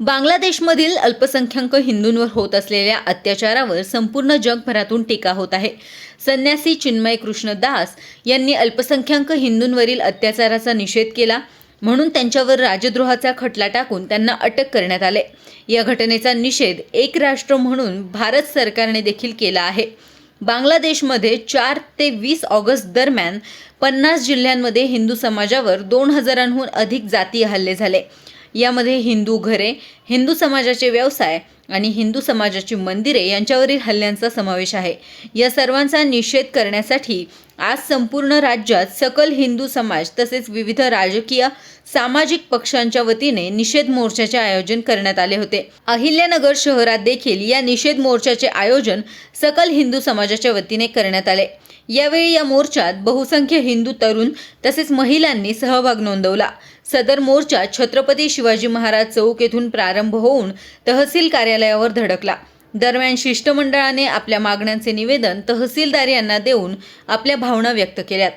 बांगलादेशमधील अल्पसंख्याक हिंदूंवर होत असलेल्या अत्याचारावर संपूर्ण जगभरातून टीका होत आहे. संन्यासी चिन्मय कृष्ण दास यांनी अल्पसंख्याक हिंदूंवरील अत्याचाराचा निषेध केला म्हणून त्यांच्यावर राजद्रोहाचा खटला टाकून त्यांना अटक करण्यात आले. या घटनेचा निषेध एक राष्ट्र म्हणून भारत सरकारने देखील केला आहे. बांगलादेशमध्ये चार ते वीस ऑगस्ट दरम्यान पन्नास जिल्ह्यांमध्ये हिंदू समाजावर दोन हजारांहून अधिक जाती हल्ले झाले. यामध्ये हिंदू घरे हिंदू समाजाचे व्यवसाय आणि हिंदू समाजाची मंदिरे यांच्यावरील हल्ल्यांचा समावेश आहे. या सर्वांचा निषेध करण्यासाठी आज संपूर्ण राज्यात सकल हिंदू समाज तसेच विविध राजकीय सामाजिक पक्षांच्या वतीने निषेध मोर्चाचे आयोजन करण्यात आले होते. अहिल्यानगर शहरात देखील या निषेध मोर्चाचे आयोजन सकल हिंदू समाजाच्या वतीने करण्यात आले. यावेळी या मोर्चात बहुसंख्य हिंदू तरुण तसेच महिलांनी सहभाग नोंदवला. सदर मोर्चा छत्रपती शिवाजी महाराज चौक येथून प्रारंभ होऊन तहसील कार्यालयावर धडकला. दरम्यान शिष्टमंडळाने आपल्या मागण्यांचे निवेदन तहसीलदार यांना देऊन आपल्या भावना व्यक्त केल्यात.